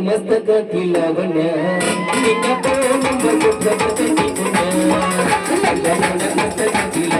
ಮಸ್ತಕತಿಲ್ಲ ನಿನ್ನ ನಂಬರ್ ಕೊಟ್ಟ ಮಸ್ತಕತಿಲ್ಲ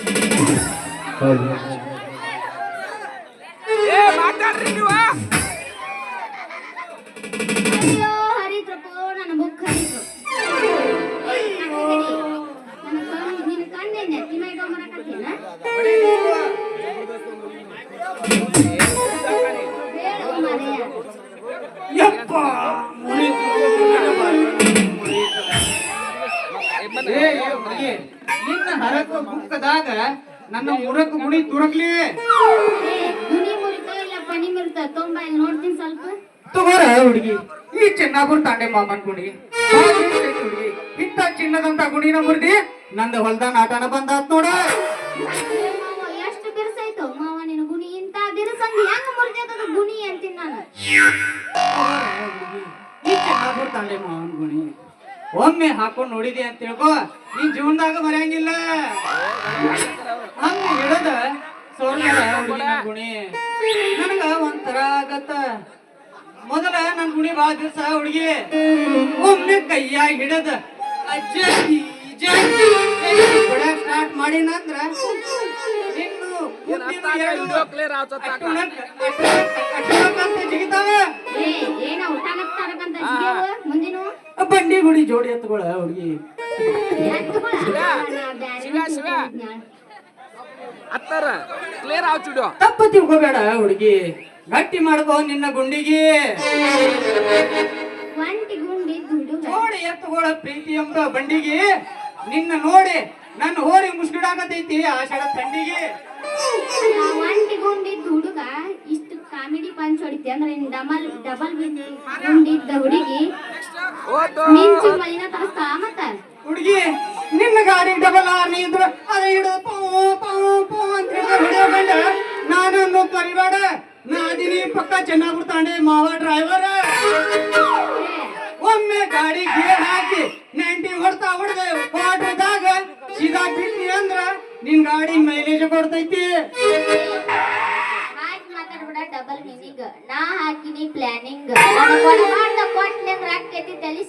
嗯，好，ನಿನ್ನ ಹರಕ ನನ್ನ ಮುರಕ್ ಗುಣಿ ತುರಕ್ಲಿ. ನೋಡ್ತೀನಿ ಸ್ವಲ್ಪ ತಗೋರ ಹುಡುಗಿ. ಈ ಚಿನ್ನಾಪುರ ತಾಂಡೆ ಮಾಮನ್ ಗುಡಿ. ಹುಡುಗಿ ಇಂಥ ಚಿನ್ನದಂತ ಗುಣಿನ ಮುರಿದಿ ನಂದು ಹೊಲ್ದಾನ ಆಟನ ಬಂದ ನೋಡ. ಎಷ್ಟು ಬಿರ್ಸಾಯ್ತು ಮಾವ ನಿನ್ನ ಗುಣಿ ಇಂತ ಬಿರ್ಸಂಗ್ ಹೆಂಗ್ ಮುರ್ದೇತದ ಗುಣಿ ಅಂತೀನಿ ನಾನು ಈ ಚಿನ್ನಾಪುರ ತಾಂಡೆ ಮಾವನ್ ಗುಣಿ ಒಮ್ಮೆ ಹಾಕೊಂಡು ನೋಡಿದೆ ಅಂತ ತಿಳ್ಕೊ ನೀನ್ ಜೀವನದಾಗ ಮರೆಯಂಗಿಲ್ಲ ಹಂಗ ಹಿಡದ ಹುಡುಗಿನ ಗುಣಿ. ನನಗ ಒಂಥರ ಆಗತ್ತ. ಮೊದಲ ನನ್ ಗುಣಿ ಬಾಳ ದಿವಸ ಹುಡುಗಿ. ಒಮ್ಮೆ ಕೈಯಾಗ ಹಿಡದ ಅಜ್ಜಿ ಸ್ಟಾರ್ಟ್ ಮಾಡಿನಂದ್ರ ಇನ್ನು ಜಿಗಿತಾವ. ಮುಂದಿನ ಬಂಡಿ ಗುಡಿ ಜೋಡಿ ಎತ್ತುಗಳ ಹುಡುಗಿ. ಶಿಲಾ ಶಿವ. ಹತ್ತಾರ ಕ್ಲಿಯರ್ ತಪ್ಪ ತಿಳ್ಕೊಬೇಡ ಹುಡುಗಿ. ಗಟ್ಟಿ ಮಾಡ್ಕೋ ನಿನ್ನ ಗುಂಡಿಗೆ. ನೋಡಿ ಗುಂಡಿ ದುಡುಗ ಜೋಡಿ ಎತ್ತುಗಳ ಪ್ರೀತಿ ಎಂಬ ಬಂಡಿಗೆ. ನಿನ್ನ ನೋಡಿ ನನ್ನ ಹೋರಿ ಮುಸ್ಗಿಡಾಕತೈತಿ ಆಷಾಢ ತಂಡಿಗೆ. ಹುಡುಗ ಇಷ್ಟು ಕಾಮಿಡಿ ಪಂಚ್ ಹೊಡಿತಿ ಅಂದ್ರೆ ಡಬಲ್ ಡಬಲ್ ಉಂಡಿದ್ದ ಹುಡುಗಿ. ಮಿಂಚು ಮಲಿನ ತರಿಸ್ತಾ ಮತ್ತ. ಹುಡುಗಿ ನಿನ್ನ ಗಾಡಿ ಡಬಲ್ ಆರ್ನಿ ಇದ್ರು ಅದ ಇಡು ಪೋ ಪೋ ಪೋ ಅಂತ ಹಿಡಿಯೋ ಗಂಡ ನಾನು ಮರಿಬೇಡ ನಾ ಅದೀನಿ ಪಕ್ಕ ಚೆನ್ನಾಗಿ ತಾಂಡೆ ಮಾವ ಡ್ರೈವರ್ ಒಮ್ಮೆ ಗಾಡಿ ಗೇರ್ ಹಾಕಿ ನೈಂಟಿ ಹೊಡ್ತಾ ಹೊಡೆದ ಹೊಡೆದಾಗ ಸೀದಾ ಬಿಟ್ಟಿ ಅಂದ್ರ ನಿನ್ ಗಾಡಿ ಮೈಲೇಜ್ ಕೊಡ್ತೈತಿ. ಹಾಕಿ ಡಬಲ್ ಮೀನಿಂಗ್ ನಾ ಹಾಕಿನಿ ಪ್ಲಾನಿಂಗ್ ಮಾಡ್ದ ಕೊಟ್ಟೆ ಅಂದ್ರೆ ಆಕೈತಿ ತಲಿ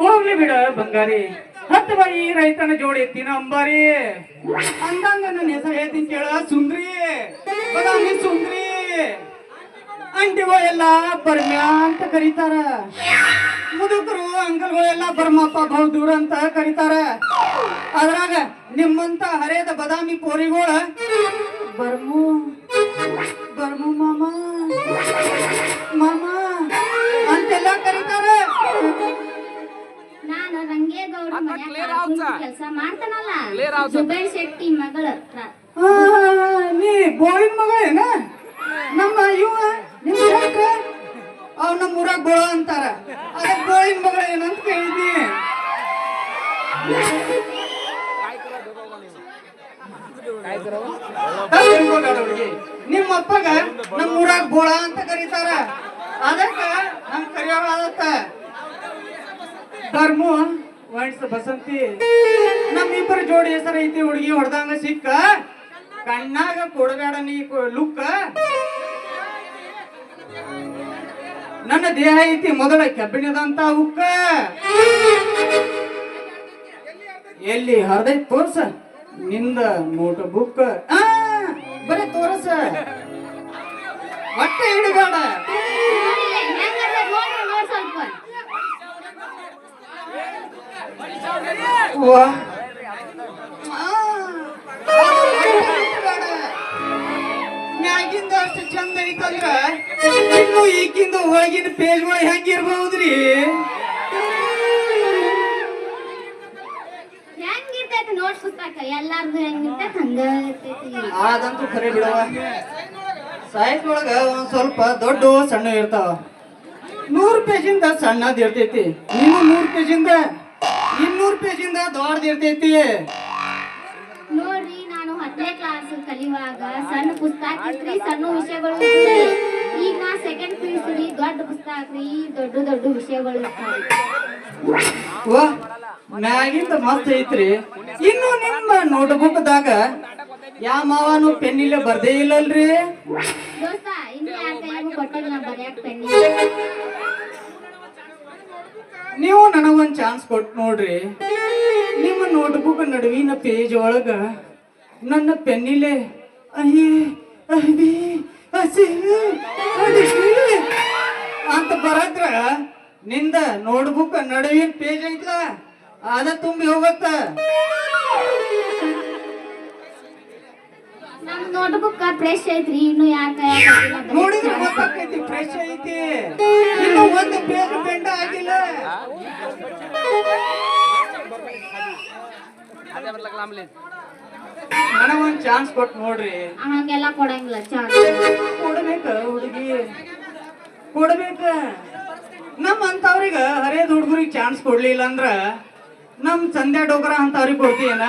ಹೋಗ್ಲಿ ಬಿಡ ಬಂಗಾರಿ. ಹತ್ತು ಬಾಯಿ ರೈತನ ಜೋಡಿ ಎತ್ತಿನ ಅಂಬಾರಿ. ಅಂದಂಗ ನನ್ನ ಹೆಸರು ಹೇಳ್ತೀನಿ ಕೇಳ ಸುಂದ್ರಿ. ಬದಾಮಿ ಸುಂದ್ರಿ. ಅಂಟಿಗೋ ಎಲ್ಲ ಬರ್ಮ್ಯಾ ಅಂತ ಕರೀತಾರ. ಮುದುಕರು ಅಂಕಲ್ಗಳು ಎಲ್ಲ ಬರ್ಮಪ್ಪ ಬಹುದೂರ ಅಂತ ಕರೀತಾರ. ಅದ್ರಾಗ ನಿಮ್ಮಂತ ಹರೇದ ಬದಾಮಿ ಕೋರಿಗೋಳ ಬರ್ಮು. ಬರ್ಮು ಮಾಮ. ಮಾಮ ಅಂತೆಲ್ಲ ಕರೀತಾರೆ. ನಾನು ರಂಗೇಗೌಡ? ಕೆಲಸ ಮಾಡ್ತಾನಲ್ಲ? ಜುಬೇರ್ ಶೆಟ್ಟಿ ಮಗಳ ನೀ ಬೋಳಿನ ಮಗಳೇನ ನಮ್ಮ ಇವ ನಿಮ್ಮ ಶಂಕ್ರ ಅವ್ ನಮ್ಮ ಊರಾಗ ಬೋಳ ಅಂತಾರ. ಅದ ಬೋಳಿನ ಮಗಳ ಏನಂತ ಕೇಳಿದ್ನಿ. ನಿಮ್ಮ ಅಪ್ಪಗ ನಮ್ಮ ಊರಾಗ ಬೋಳ ಅಂತ ಕರೀತಾರ. ಅದಕ್ಕ ನಮ್ ಕರಿಯೋಳಾದತ್ತ ಧರ್ಮ, ವೈಟ್ಸ್ ಬಸಂತಿ. ನಮ್ಮಿಬ್ಬರ ಜೋಡಿ ಹೆಸರು ಐತಿ, ಹುಡುಗಿ ಹೊಡೆದಂಗ ಸಿಕ್ಕ. ಕಣ್ಣಾಗ ಕೊಡಬೇಡ ನೀ ಲುಕ್ಕ. ನನ್ನ ದೇಹ ಐತಿ, ಮೊದಲ ಕೆಬ್ಬಿಣದಂತ ಉಕ್ಕ. ಎಲ್ಲಿ ಹರ್ದೈತ್ ತೋರ್ಸ. ನಿಂದ ನೋಟ್ ಬುಕ್ ಬರೀ ತೋರಸ ಹೊಟ್ಟೆ ಹಿಡಬೇಡ ವಾ. ಸೈಜ್ ಒಳಗ ಒಂದ್ ಸ್ವಲ್ಪ ದೊಡ್ಡ ಸಣ್ಣ ಇರ್ತಾವ. ನೂರ್ ಪೇಜಿಂದ ಸಣ್ಣದ್ ಇರ್ತೈತಿ. ಇನ್ನು ನೂರ್ ಪೇಜಿಂದ ಇನ್ನೂರ್ ಪೇಜಿಂದ ದೊಡ್ಡದ್ ಇರ್ತೈತಿ. ನೋಡ್ರಿ ನಾನು ಹತ್ತನೇ ಕ್ಲಾಸ್ ಕಲಿಯುವಾಗ ಸಣ್ಣ ಪುಸ್ತಕ ಇತ್ರಿ ಸಣ್ಣ ವಿಷಯಗಳು ಈಗ ನಾ ಸೆಕೆಂಡ್ ಪಿ ಯು ಸಿ ದೊಡ್ಡ ಪುಸ್ತಕ ರೀ ದೊಡ್ಡ ದೊಡ್ಡ ವಿಷಯಗಳು ಮ್ಯಾಗಿಂದ ಮಸ್ತ್ ಐತ್ರಿ. ಇನ್ನು ನಿಮ್ಮ ನೋಟ್ಬುಕ್ದಾಗ ಯಾ ಮಾವನು ಪೆನ್ನಿಲೆ ಬರ್ದೇ ಇಲ್ಲಲ್ರಿ? ನೀವು ನನಗೊಂದ್ ಚಾನ್ಸ್ ಕೊಟ್ಟು ನೋಡ್ರಿ. ನಿಮ್ಮ ನೋಟ್ಬುಕ್ ನಡುವಿನ ಪೇಜ್ ಒಳಗ ನನ್ನ ಪೆನ್ನಿಲೆ ಅಯ್ಯೇ ಅಹಿ ಹಸಿ, ಅಂತ ಬರದ್ರ ನಿಂದ ನೋಟ್ಬುಕ್ ನಡುವಿನ ಪೇಜ್ ಐತ ಅದ ತುಂಬಿ ಹೋಗತ್ತ. ನಮ್ ನೋಟ್ಬುಕ್ ಫ್ರೆಶ್ ಐತ್ರಿ ಇನ್ನು ಕೈಯಾಗ ನೋಡಿದ್ರೆ ಗೊತ್ತಾಕೈತಿ ಫ್ರೆಶ್ ಐತಿ. ಇನ್ನು ಒಂದು ಪೇಜ್ ಬೆಂಡ ಆಗಿಲ್ಲ. ಅದೇ ಬರ್ಲಕ್ಕ ಚಾನ್ಸ್ ಕೊಟ್ಟು ನೋಡ್ರಿ. ಹಂಗೆಲ್ಲ ಕೊಡಂಗಿಲ್ಲ ಚಾನ್ಸ್ ಕೊಡ್ಬೇಕ ಹುಡುಗಿ. ಕೊಡ್ಬೇಕ. ನಮ್ಮ ಅಂತವ್ರಿಗೆ ಹರಿಯದ ಹುಡುಗರಿಗೆ ಚಾನ್ಸ್ ಕೊಡ್ಲಿಲ್ಲ ಅಂದ್ರ ನಮ್ ಸಂಧ್ಯಾ ಡೋಗ್ರ ಅಂತವ್ರಿಗೆ ಕೊಡ್ತೀಯನ?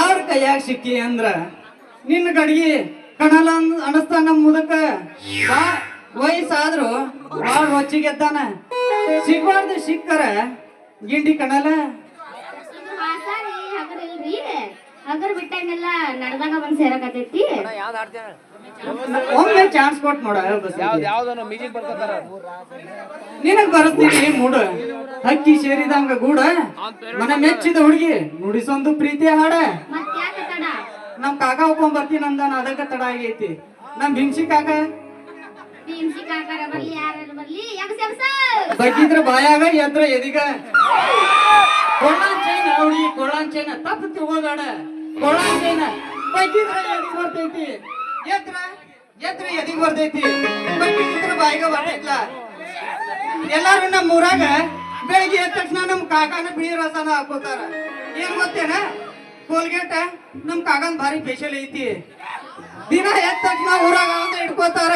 ಅವ್ರ ಕೈಯಾಗ ಸಿಕ್ಕಿ ಅಂದ್ರ ನಿನ್ನ ಗಡಿಗೆ ಕಣಲ ಅನಸ್ತಾನ ನಮ್ಮ ಮುದಕ ವಯಸ್ಸಾದ್ರು ಬಾಳ ಹೊಚ್ಚಿಗೆದ್ದಾನ. ಸಿಗ್ಬಾರ್ದು ಸಿಕ್ಕರ, ಗಿಂಡಿ ಕಣಲ ಇದು ಹಾಸಾರಿ ಹಗರ್ ಇಲ್ರಿ ಹಗರ್ ಬಿಟ್ಟಂಗೆಲ್ಲ ನಡೆದಾಗ ಬಂದ್ ಸೇರಕತೈತಿ ಯಾವ್ದು ಆಡ್ತೇನೆ ಒಮ್ಮೆ ಚಾನ್ಸ್ ಕೊಟ್ಟು ನೋಡ. ಯಾವ್ದು ಯಾವ್ದನ್ನು ಮ್ಯೂಸಿಕ್ ಬರ್ಕೋತಾರ? ನಿನಗ್ ಬರಸ್ತೀನಿ ಮೂಡ. ಹಕ್ಕಿ ಸೇರಿದಂಗ ಗೂಡ. ಮನ ಮೆಚ್ಚಿದ ಹುಡುಗಿ ನುಡಿಸೊಂದು ಪ್ರೀತಿ ಹಾಡ. ಮತ್ ಯಾಕೆ ತಡ? ನಮ್ ಕಾಕ ಒಪ್ಕೊಂಡ್ ಬರ್ತೀನಿ ಅಂದಾನ ಅದಕ್ಕ ತಡ ಆಗೈತಿ. ನಮ್ ಹಿಂಸಿ ಕಾಕ? ಬಗ್ಗಿದ್ರ ಬಾಯಾಗ ಎದ್ರ ಎದಿಗ. ಕೊಳ್ಳಾನ್ ಚೈನ ಹುಡುಗಿ ಕೊಳ್ಳಾನ್ ಚೈನ ತಪ್ಪು ತಿಳ್ಕೋಬೇಡ ಕೊಳ್ಳಾನ್ ಚೈನ ಬಗ್ಗಿದ್ರ ಎದಿಗ್ ಬರ್ತೈತಿ. ಎದ್ರ? ಎದ್ರ ಎದಿಗ್ ಬರ್ತೈತಿ? ಬಗ್ಗಿದ್ರ ಬಾಯಿಗ ಬರ್ತೈತ್ಲ? ಎಲ್ಲಾರು ನಮ್ಮ ಊರಾಗ ಬೆಳಿಗ್ಗೆ ಎದ್ದ ತಕ್ಷಣ ನಮ್ಮ ಕಾಕಾನ ಬಿಳಿ ರಸನ ಹಾಕೋತಾರ. ಏನ್ ಗೊತ್ತೇನ? ಕೋಲ್ಗೇಟ ನಮ್ಮ ಕಾಕನ್ ಭಾರಿ ಸ್ಪೆಷಲ್ ಐತಿ. ದಿನ ಎದ್ದ ತಕ್ಷಣ ಊರಾಗ ಅಂತ ಇಟ್ಕೋತಾರ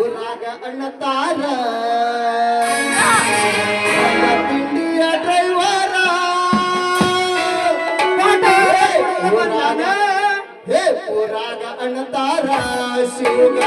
ಊರಾಗ ಅಣ್ಣ ಹೇ ಊರಾಗ ಅಣ್ಣತಾರ ಶಿವಗ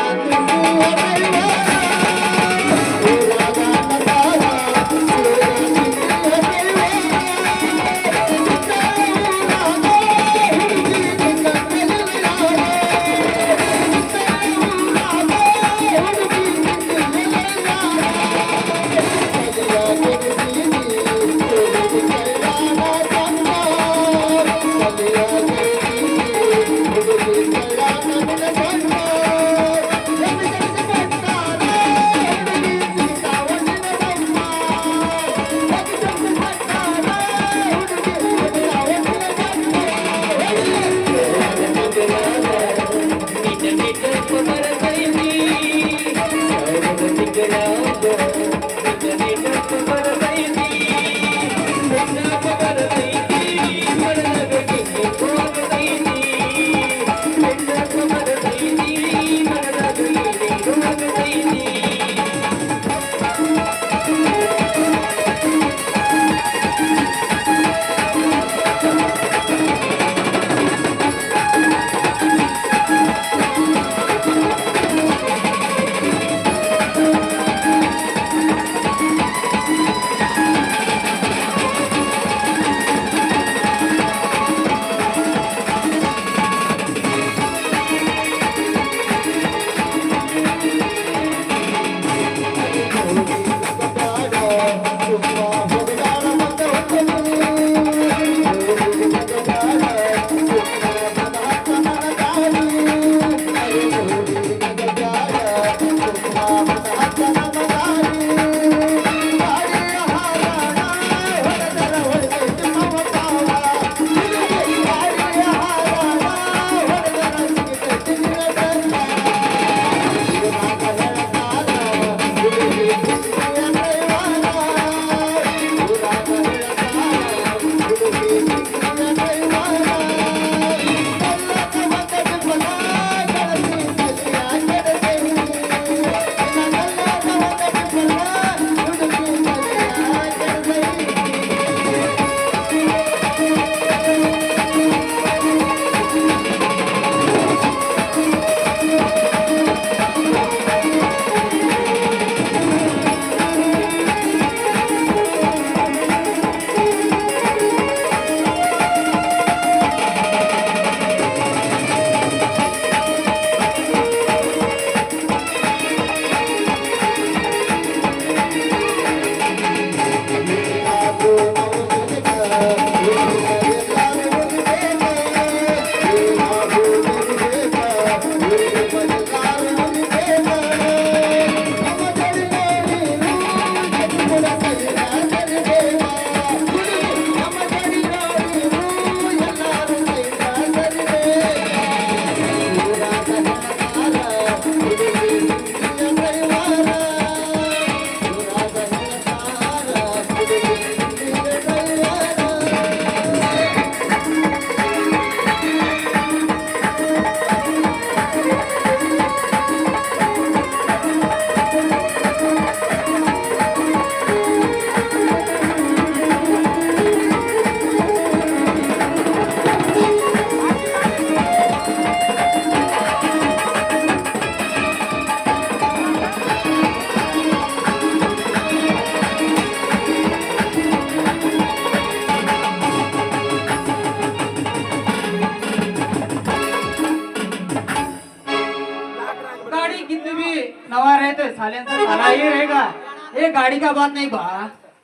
गाड़ी का बात नहीं बा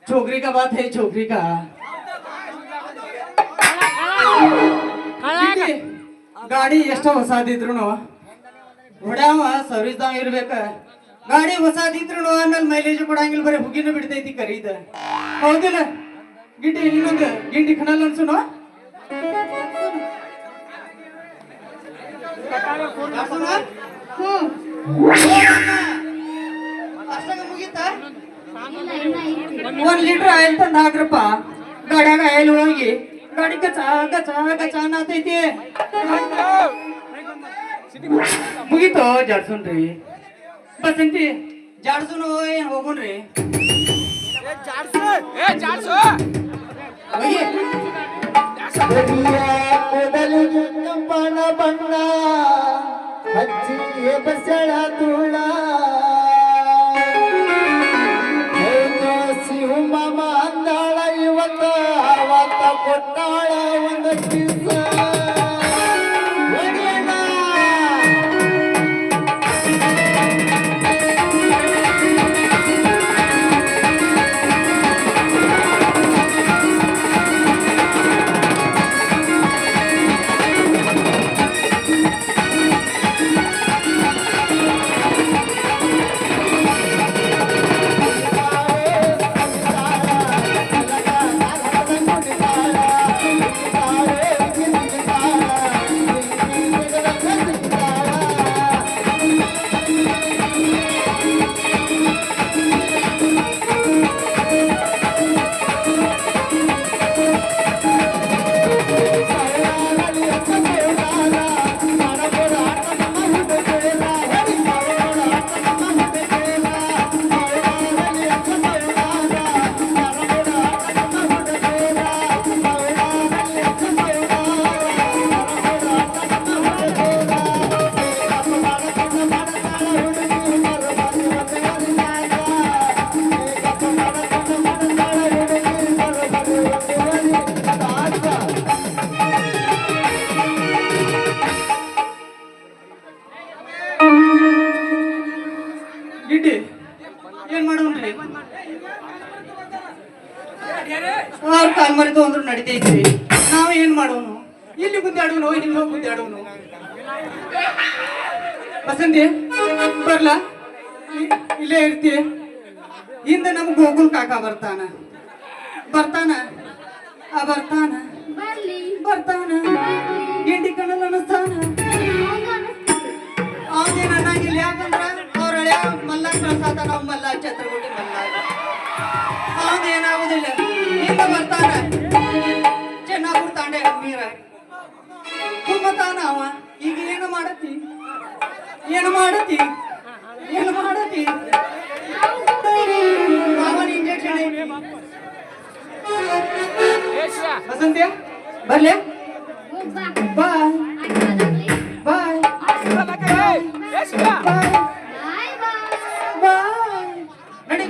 छोकरी का बात है छोकरी का ಇದ್ದಿ, ಗಾಡಿ ಎಷ್ಟೋ ಹೊಸದಿದ್ರು ಹೊಡ್ಯಾವ ಸರ್ವಿಸ್ದಾಗ ಇರ್ಬೇಕ ಗಾಡಿ ಹೊಸದಿದ್ರು ಆಮೇಲೆ ಮೈಲೇಜ್ ಕೊಡಂಗಿಲ್ಲ ಬರೀ ಹುಗಿನ ಬಿಡ್ತೈತಿ ಕರೀದ ಹೌದಿಲ್ಲ ಗಿಡ್ಡಿ ಇನ್ನೊಂದು ಗಿಂಡಿ ಖನಲ್ ಅನ್ಸುನು ಹ್ಞೂ ಅಷ್ಟಾಗ ಮುಗೀತಾ ಇಲ್ಲ ಇನ್ನ ಐತಿ ಒಂದ್ ಲೀಟರ್ ಆಯಿಲ್ ತಂದು ಹಾಕ್ರಪ್ಪ. ಗಾಡ್ಯಾಗ ಆಯಿಲ್ ಹೋಗಿ ಗಾಡಿ ಕಚ ಕಚ ಕಚ ಅನ್ನತೈತಿ ಮುಗೀತು ಜಾಡ್ಸುನ್ರಿ ಬಸಂತಿ ಜಾಡ್ಸುನು ಏನ್ ಹೋಗುಣ್ರಿ? ಬಣ್ಣ ಬಣ್ಣ. ಹಚ್ಚಿ ಬಸಳ ತುಳ ಮಾಡೋನು? ಇಲ್ಲಿ ಗುದ್ದಾಡೋನು ಇಲ್ಲಿ ಹೋಗಿ ಗುದ್ದಾಡೋನು ಬಸಂತಿ ಬರ್ಲ? ಇಲ್ಲೇ ಇರ್ತಿ ಹಿಂದೆ ನಮ್ ಗೋಕುಲ್ ಕಾಕ ಬರ್ತಾನ. ಬರ್ತಾನ? ಆ ಬರ್ತಾನ? ಬರ್ತಾನ? ಎಂಡಿ ಕಣ್ಣಲ್ಲಿ ಅನ್ನಿಸ್ತಾನ ಅವ ಈಗ ಏನು ಮಾಡತಿ? ಏನು ಮಾಡತಿ? ಏನು ಮಾಡತಿ? ಅವನ ಇಂಜೆಕ್ಷನ್ ಬರ್ಲೆ? ಬಾಯ್ ಬಾಯ್ ಬಾಯ್ ಬಾಯ್ ಬಾಯ್ ನಡಿ